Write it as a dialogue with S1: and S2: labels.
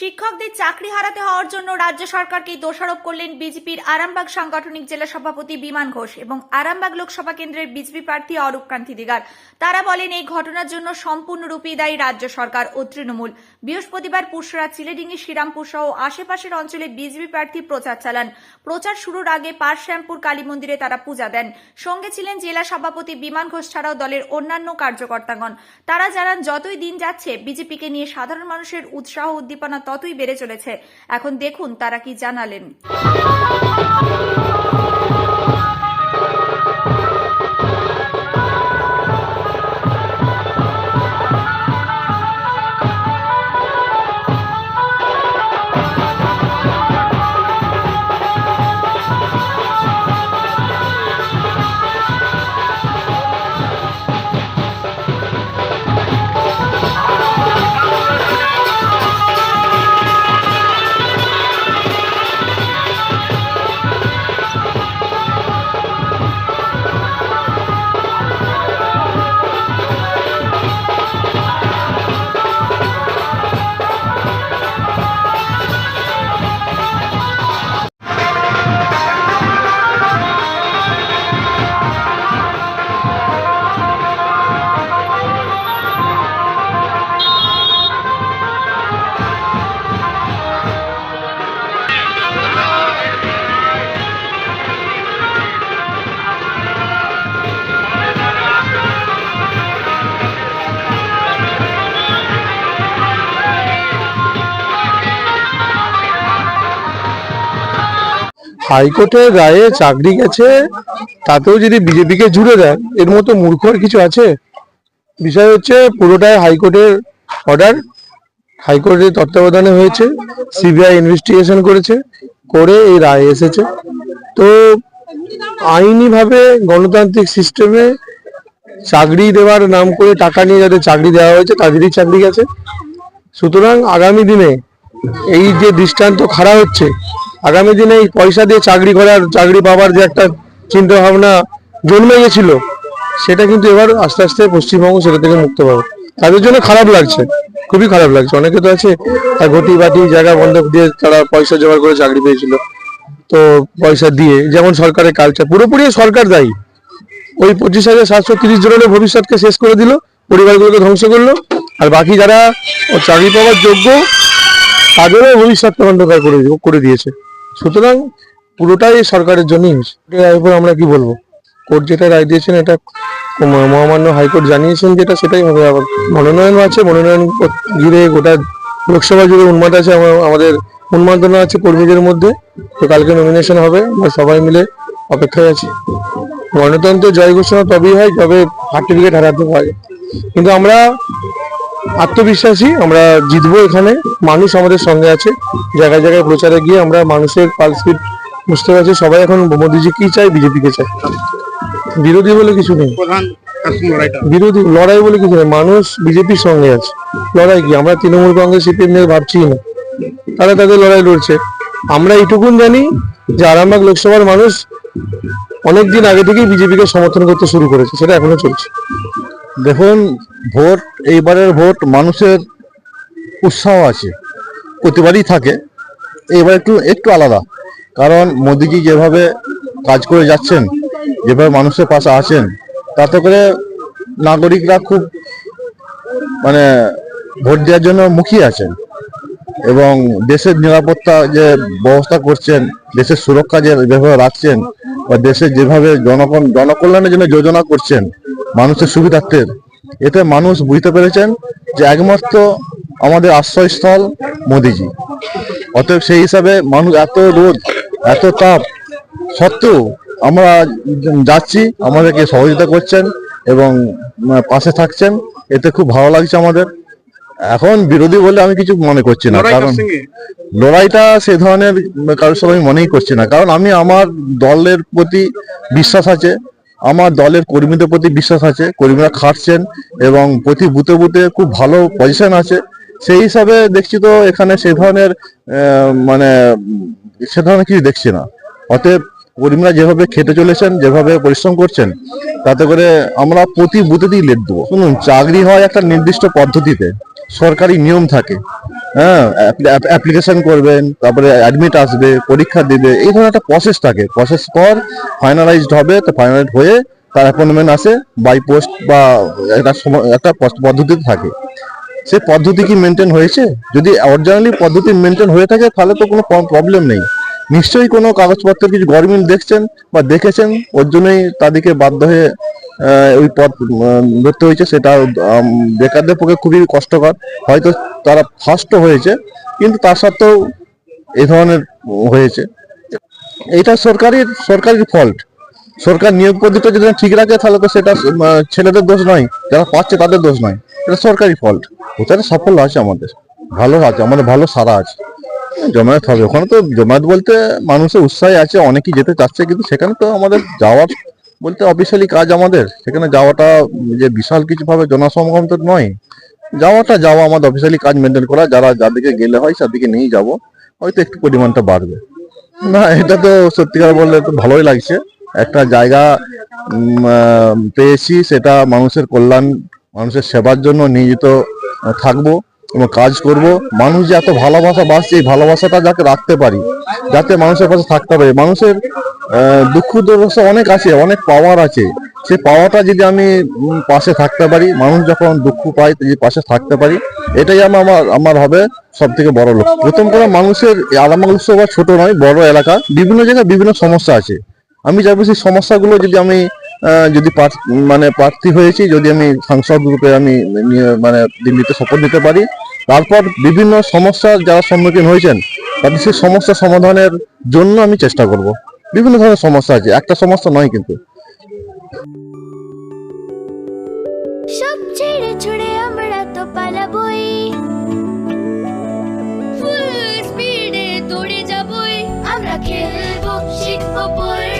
S1: শিক্ষকদের চাকরি হারাতে হওয়ার জন্য রাজ্য সরকারকে দোষারোপ করলেন বিজেপির আরামবাগ সাংগঠনিক জেলা সভাপতি বিমান ঘোষ এবং আরামবাগ লোকসভা কেন্দ্রের বিজেপি প্রার্থী অরূপ কান্তি দিগার। তারা বলেন, এই ঘটনার জন্য সম্পূর্ণরূপে দায়ী রাজ্য সরকার ও তৃণমূল। বৃহস্পতিবার পুরসরা চিলেডিঙ্গি শ্রীরামপুর সহ আশেপাশের অঞ্চলে বিজেপি প্রার্থী প্রচার চালান। প্রচার শুরুর আগে পারশ্যামপুর কালী মন্দিরে তারা পূজা দেন। সঙ্গে ছিলেন জেলা সভাপতি বিমান ঘোষ ছাড়াও দলের অন্যান্য কার্যকর্তাগণ। তারা জানান, যতই দিন যাচ্ছে, বিজেপিকে নিয়ে সাধারণ মানুষের উৎসাহ উদ্দীপনা ততই বেড়ে চলেছে। এখন দেখুন তারা কি জানালেন।
S2: হাইকোর্টের রায়ে চাকরি গেছে, তাতেও যদি বিজেপিকে জুড়ে দেন, এর মতো মূর্খ আর কিছু আছে? বিষয় হচ্ছে পুরোটাই হাইকোর্টের অর্ডার হাইকোর্টের তত্ত্বাবধানে হয়েছে, সিবিআই ইনভেস্টিগেশন করেছে, করে এই রায় এসেছে। তো আইনিভাবে গণতান্ত্রিক সিস্টেমে চাকরি দেওয়ার নাম করে টাকা নিয়ে যাদের চাকরি দেওয়া হয়েছে, তাদেরই চাকরি গেছে। সুতরাং আগামী দিনে এই যে দৃষ্টান্ত খাড়া হচ্ছে আগামী দিনে এই পয়সা দিয়ে চাকরি করার চাকরি পাওয়ার যে একটা চিন্তা ভাবনা জন্মে গেছিল, সেটা কিন্তু এবার আস্তে আস্তে পশ্চিমবঙ্গ সেটা থেকে মুক্ত পাবে। তাদের জন্য খারাপ লাগছে, খুবই খারাপ লাগছে। অনেকে তো আছে ঘটি বাটি জায়গা বন্ধক দিয়ে তারা পয়সা জোগাড় করে চাকরি পেয়েছিল। তো পয়সা দিয়ে, যেমন সরকারের কালচার পুরোপুরি সরকার দায়ী। ওই পঁচিশ হাজার সাতশো তিরিশ জনের ভবিষ্যৎকে শেষ করে দিল, পরিবারগুলোকে ধ্বংস করল, আর বাকি যারা চাকরি পাওয়ার যোগ্য, তাদেরও ভবিষ্যৎকে অন্ধকার করে করে দিয়েছে। সুতরাং পুরোটাই সরকারের জন্যই হয়েছে এর আমরা কি বলব? কোর্ট যেটা রায় দিয়েছেন, এটা মহামান্য হাইকোর্ট জানিয়েছেন যেটা, সেটাই হবে। আবার মনোনয়ন আছে, মনোনয়ন ঘিরে গোটা লোকসভা জুড়ে উন্মাদ আছে আমাদের উন্মাদনা আছে কর্মীদের মধ্যে। তো কালকে নমিনেশন হবে, আমরা সবাই মিলে অপেক্ষায় আছি। গণতন্ত্র জয় ঘোষণা তবেই হয় তবে সার্টিফিকেট হারাতে পারে কিন্তু আমরা আত্মবিশ্বাসী আমরা জিতবো এখানে। মানুষ আমাদের সঙ্গে আছে। জায়গায় জায়গায় প্রচারে গিয়ে আমরা মানুষের পালস বুঝতে পারছি। সবাই এখন মোদিজি কি চাই বিজেপিকে চাই বিরোধী বলে কিছু নেই। বিরোধী লড়াই বলে কিছু নেই। মানুষ বিজেপির সঙ্গে আছে। লড়াই কি? আমরা তৃণমূল কংগ্রেস সিপিএম নিয়ে ভাবছি না। তারা তাদের লড়াই লড়ছে। আমরা এইটুকুন জানি যে আরামবাগ লোকসভার মানুষ অনেকদিন আগে থেকেই বিজেপিকে সমর্থন করতে শুরু করেছে। সেটা এখনও চলছে।
S3: দেখুন, ভোট, এইবারের ভোট মানুষের উৎসাহ আছে, প্রতিবারই থাকে। এইবার একটু একটু আলাদা। কারণ মোদিজি যেভাবে কাজ করে যাচ্ছেন, যেভাবে মানুষের পাশে আছেন, তাতে করে নাগরিকরা খুব মানে ভোট দেওয়ার জন্য মুখিয়ে আছেন। এবং দেশের নিরাপত্তা যে ব্যবস্থা করছেন, দেশের সুরক্ষা যে যেভাবে রাখছেন, বা দেশের যেভাবে জনগণ, জনকল্যাণের জন্য যোজনা করছেন মানুষের সুবিধার্থে এতে মানুষ বুঝতে পেরেছেন যে একমাত্র আমাদের আশ্রয়স্থল মোদিজি। অতএব সেই হিসাবে মানুষ এত রোদ এত তাপ সত্ত্বেও আমরা যাচ্ছি আমাদেরকে সহযোগিতা করছেন এবং পাশে থাকছেন। এতে খুব ভালো লাগছে আমাদের। এখন বিরোধী বলে আমি কিছু মনে করছি না। কারণ লড়াইটা সে ধরনের কারোর সঙ্গে আমি মনেই করছি না। কারণ আমি আমার দলের প্রতি বিশ্বাস আছে। আমার দলের কর্মীদের প্রতি বিশ্বাস আছে, কর্মীরা খাটছেন এবং প্রতি বুথে বুথে খুব ভালো পজিশন আছে। সেই হিসাবে দেখছি তো এখানে সে ধরনের মানে সে ধরনের কিছু দেখছি না। অতএব কর্মীরা যেভাবে খেটে চলেছেন, যেভাবে পরিশ্রম করছেন, তাতে করে আমরা প্রতি বুথেতেই লেট দেবো। শুনুন, চাকরি হয় একটা নির্দিষ্ট পদ্ধতিতে সরকারি নিয়ম থাকে। হ্যাঁ অ্যাপ্লিকেশন করবেন, তারপরে অ্যাডমিট আসবে, পরীক্ষা দিবে, এই ধরনের একটা প্রসেস থাকে। প্রসেস পর ফাইনালাইজড হবে, তো ফাইনালাইজ হয়ে তার অ্যাপয়েন্টমেন্ট আসে বাই পোস্ট বা একটা একটা পদ্ধতিতে থাকে। সে পদ্ধতি কি মেনটেন হয়েছে? যদি অরিজিনালি পদ্ধতি মেনটেন হয়ে থাকে, তাহলে তো কোনো প্রবলেম নেই। নিশ্চয়ই কোনো কাগজপত্র কিছু গভর্নমেন্ট দেখছেন বা দেখেছেন, ওর জন্যই তাদেরকে বাধ্য হয়ে ওই পথ ধরতে হয়েছে, সেটা বেকারদের পক্ষে খুবই কষ্টকর। হয়তো তারা ফার্স্টও হয়েছে, কিন্তু তার সত্ত্বেও এই ধরনের হয়েছে। এটা সরকারের সরকারের ফল্ট সরকার নিয়োগ পদ্ধতিটা যদি ঠিক রাখে, তাহলে তো সেটা ছেলেদের দোষ নয়, যারা পাচ্ছে তাদের দোষ নয়। এটা সরকারি ফল্ট ওখানে সাফল্য আছে আমাদের, ভালো আছে, আমাদের ভালো সারা আছে। জমায়েত হবে। ওখানে তো জমায়েত বলতে মানুষের উৎসাহ আছে, অনেকেই যেতে চাচ্ছে, কিন্তু সেখানে তো আমাদের যাওয়ার বলতে অফিসিয়ালি কাজ আমাদের। সেখানে যাওয়াটা যে বিশাল কিছু ভাবে জনসমাগম তো নয়, যাওয়াটা, যাওয়া আমাদের অফিসিয়ালি কাজ মেনটেন করা। যারা যাদিকে গেলে হয়, সেদিকে নিয়েই যাব। হয়তো একটু পরিমাণটা বাড়বে। না, এটা তো সত্যিকার বললে তো ভালোই লাগছে। একটা জায়গা পেয়েছি, সেটা মানুষের কল্যাণ, মানুষের সেবার জন্য নিয়োজিত থাকব। এবং কাজ করব। মানুষ যে এত ভালোবাসা বাসছে এই ভালোবাসাটা যাকে রাখতে পারি, যাতে মানুষের পাশে থাকতে পারি। মানুষের দুঃখ দুর্দশা অনেক আছে, অনেক পাওয়ার আছে। সেই পাওয়াটা যদি আমি পাশে থাকতে পারি, মানুষ যখন দুঃখ পায়, যদি পাশে থাকতে পারি, এটাই আমার আমার আমার হবে সব থেকে বড় লক্ষ্য। প্রথম করে মানুষের আরামবাগ উৎসব ছোট নয়, বড় এলাকা। বিভিন্ন জায়গায় বিভিন্ন সমস্যা আছে। আমি চাইব সেই সমস্যাগুলো যদি আমি যদি মানে প্রার্থী হয়েছি, যদি আমি সাংসদ রূপে আমি মানে দিল্লিতে শপথ নিতে পারি। তারপর বিভিন্ন সমস্যার যারা সম্মুখীন হয়েছেন, তাদের সেই সমস্যা সমাধানের জন্য আমি চেষ্টা করব। বিভিন্ন ধরনের সমস্যা আছে, একটা সমস্যা নয় কিন্তু।
S4: আমরা খেলব, শিখব পড়ব